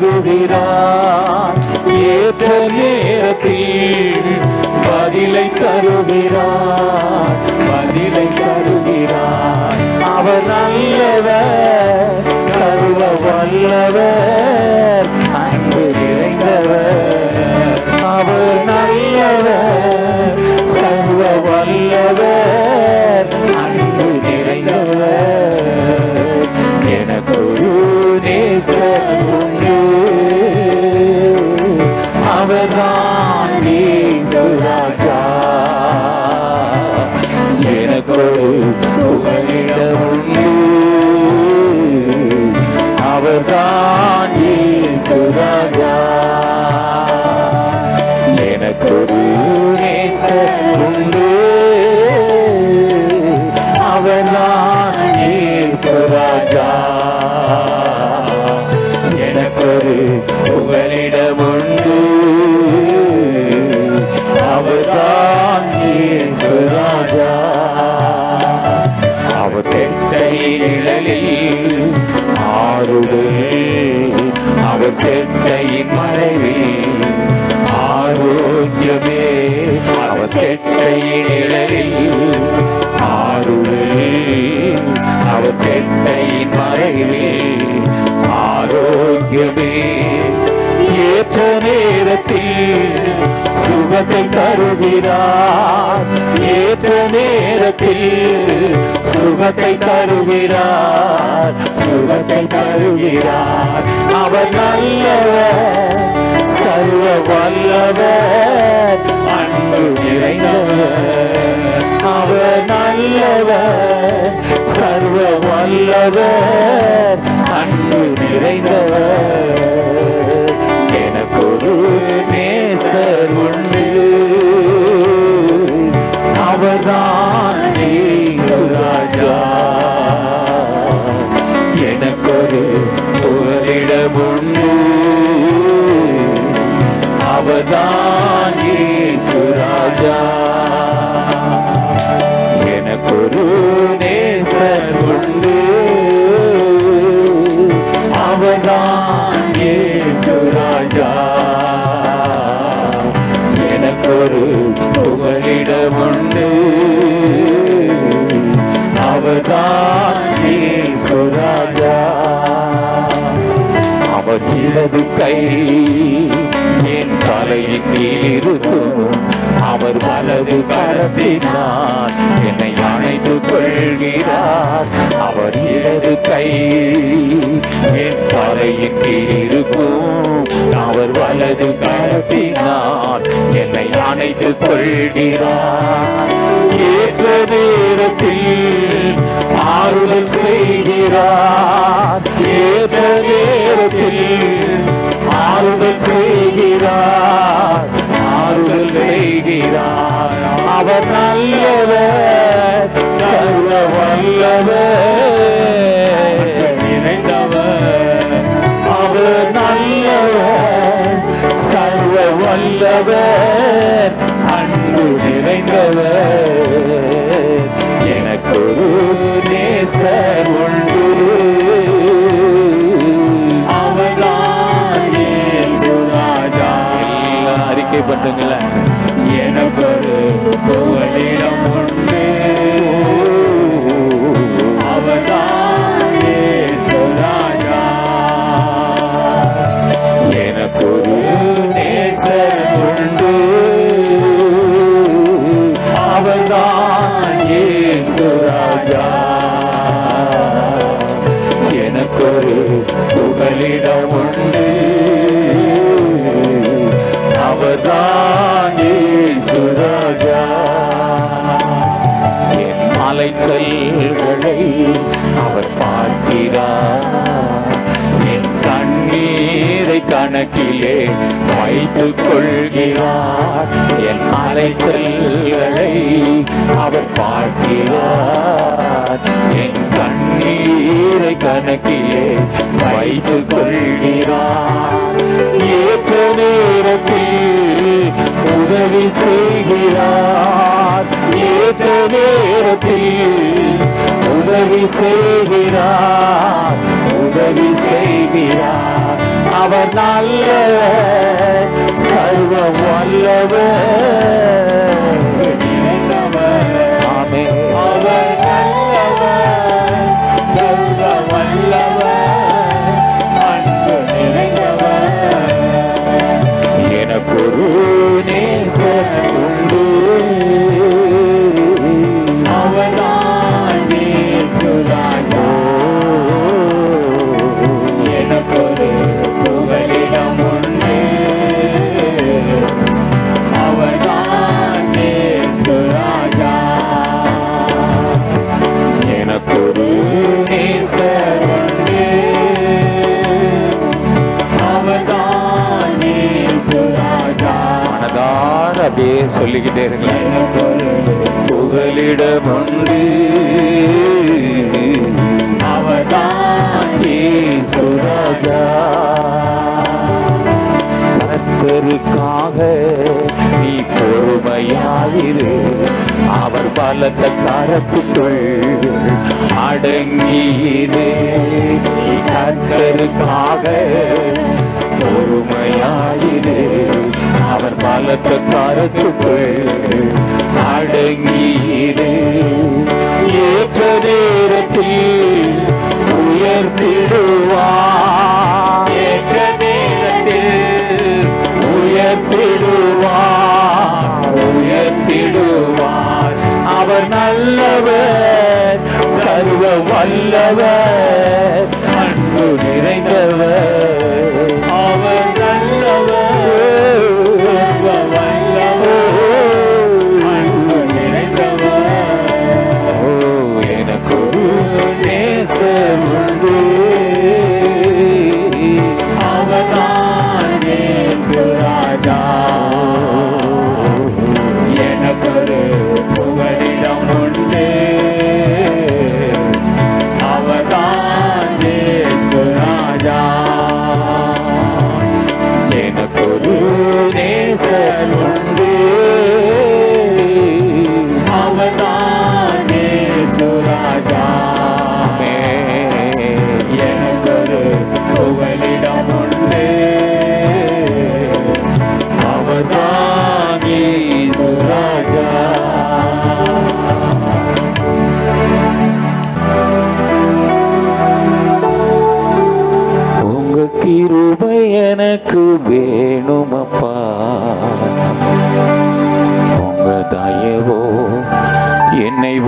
தருகிறார் ஏற்ற நேரத்தில் பதிலை தருகிறார் அவர்தான் சுராஜா எனக்கு ஒரு நேசர் உண்டு. அவர்தான் சுராஜா எனக்கு ஒரு புகலிடம் உண்டு. சுராஜா அவர் நிழலில் ஆறுதல் அவர் செட்டையின் மறைவில் ஆரோக்கியமே. அவர் செட்டையின் நிழலில் ஆறுதல் அவர் செட்டையின் மறைவில் ஆரோக்கியமே. ஏற்ற நேரத்தில் சுகத்தை தருகிறார். ஏற்ற நேரத்தில் சுகத்தை தருகிறார். சுகத்தை தருகிறார். அவர் நல்லவர் சர்வ வல்லவர் அன்பு நிறைந்தவர் அவர் நல்லவர் சர்வ வல்லவர் அன்பு நிறைந்தவர். எனக்கொரு நேசர் உண்டு. அவர்தான் அவர்தான் சுராஜா. எனக்கொரு நேசர் உண்டு. அவர்தான் சுராஜா. எனக்கொரு புகலிடம் உண்டு. அவர்தான் சுராஜா. அவர் இடது கை அவர் வலது என்னை அணைத்து கொள்கிறார். அவர் இடது கை. என் தலையின் கீழ் இருக்கும். அவர் வலது கரத்தினால் என்னை அணைத்து கொள்கிறார். ஏற்ற நேரத்தில் ஆறுதல் செய்கிறார். ஏற்ற நேரத்தில் ஆறுதல் செய்கிறார். ஆறுதல் செய்கிறார். அவர் நல்லவர். சர்வ வல்லவர் நிறைந்தவர் அவர் நல்லவர் சர்வ வல்லவர் அவர்தான் சுராஜா என் அலைச்சல்களை அவர் பார்க்கிறார். என் கண்ணீரை கணக்கிலே வைத்துக் கொள்கிறார். என் அலைச்சல்களை அவர் பார்க்கிறார். என் கண்ணீரை கண்ணீரை கணக்கிலே வைத்துக் கொள்கிறார். உதவி செய்கிறார் உதவி செய்கிறார். அவர் நல்ல சர்வம் வல்லவர். சொல்லிக்கிட்டே இருங்க. எனக்கொரு புகலிடம் உண்டு அவர்தான் நேசுராஜா நீ பொறுமையாயிரு. அவர் பலத்த கரத்துக்குள் அடங்கியிரு. கத்தருக்காக பொறுமையாயிரு அவர் பலத்த கரத்துக்குள் அடங்கியிரு. ஏற்ற நேரத்தில் உயர்த்திடுவார். ஏற்ற நேரத்தில் உயர்த்திடுவார். உயர்த்திடுவார். அவர் நல்லவர் சர்வ வல்லவர் அன்பு நிறைந்தவர்.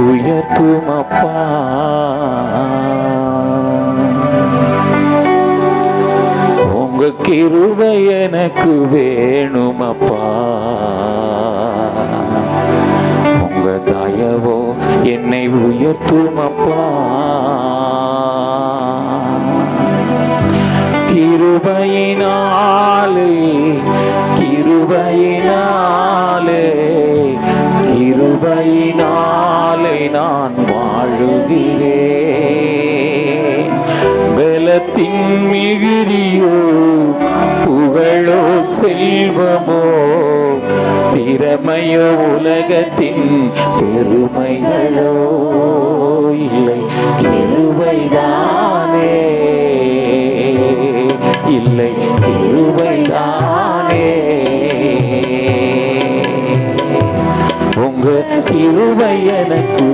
உயர்த்தும் அப்பா உங்க கிருபை எனக்கு வேணுமப்பா. உங்க தயவோ என்னை உயர்த்துமப்பா. கிருபையினாலே கிருபையினால். மிகுதியோ? புகழோ செல்வமோ? திறமையோ உலகத்தின் பெருமைகளோ? இல்லை கிருபைதானே. இல்லை கிருபைதானே. உங்க கிருபை எனக்கு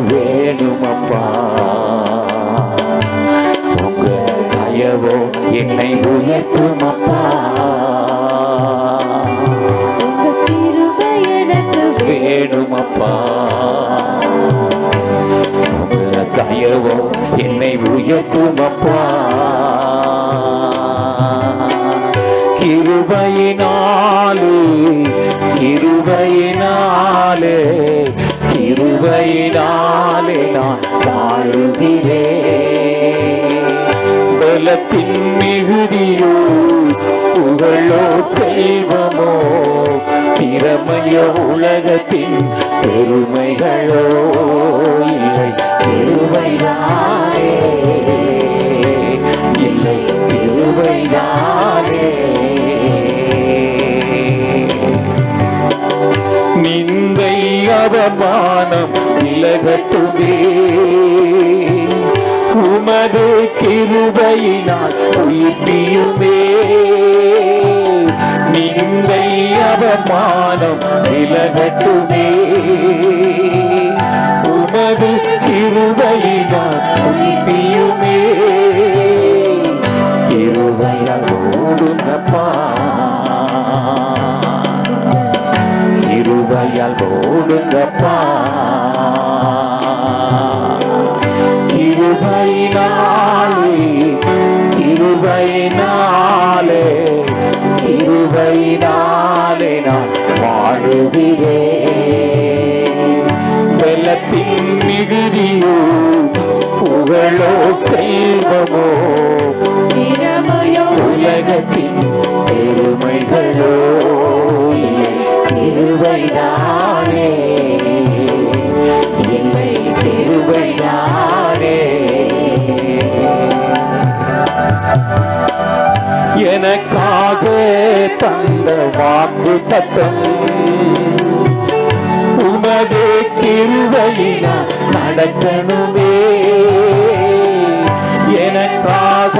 கிருபையினாலே கிருபையினாலே கிருபையினாலே நான் வாழ்கிறே. பலத்தின் மிகுதியோ புகழோ செல்வமோ திறமையோ உலகத்தின் பெருமைகளோ இல்லை திருவைதானே அவமானம் விலகட்டுமே உமது கிருபையினால் உயிர்ப்பியுமே. நிந்தை அவமானம் விலகட்டுமே வாழுகிறேன் எனக்காக தந்த வாக்கு தத்தம். உமது கிருபையினா நடக்கணுமே. எனக்காக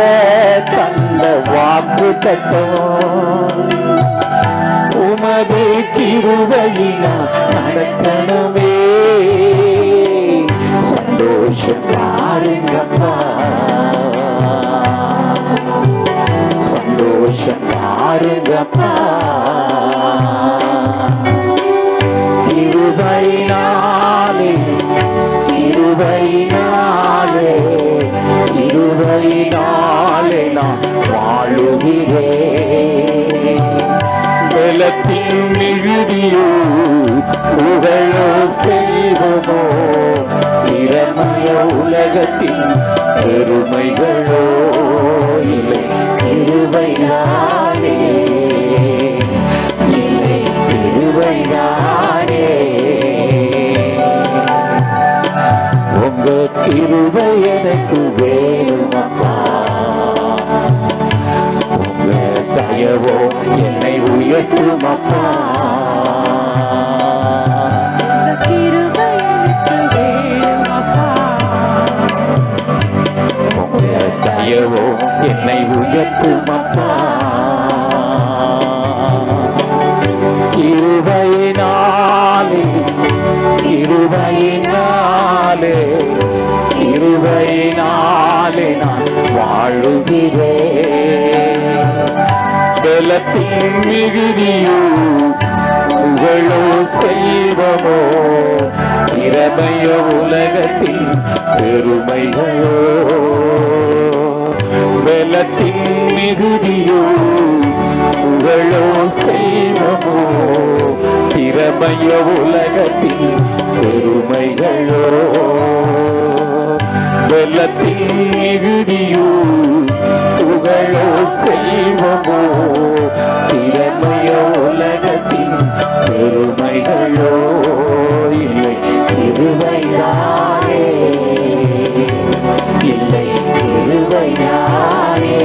தந்த வாக்கு தத்தம். உமது கிருபையினா நடக்கணுமே. சந்தோஷம் பாருங்கப்பா. பாருங்கப்பா இருபைனாலே இருபைனாலே இருபைனாலே நான் வாழுகிறேன். பலத்தின் மிகுதியோ புகழோ செல்வமோ உலகத்தின் பெருமைகளோ? இல்லை திருவையானே இல்லை திருவையானே உங்க திருவை எனக்கு வேணுமப்பா. உங்க தயவோ என்னை உயர்த்துமப்பா. பலத்தின் மிகுதியோ புகழோ செல்வமோ திறமைய உலகத்தின் பெருமைகளோ பலத்தின் மிகுதியோ புகழோ செல்வமோ திறமைய உலகத்தின் பெருமைகளோ வெள்ளத்தின் மிகுதியோ புகழோ செல்வமோ பெருமைகளோ இல்லை திருவையாரே இல்லை திருவையாரே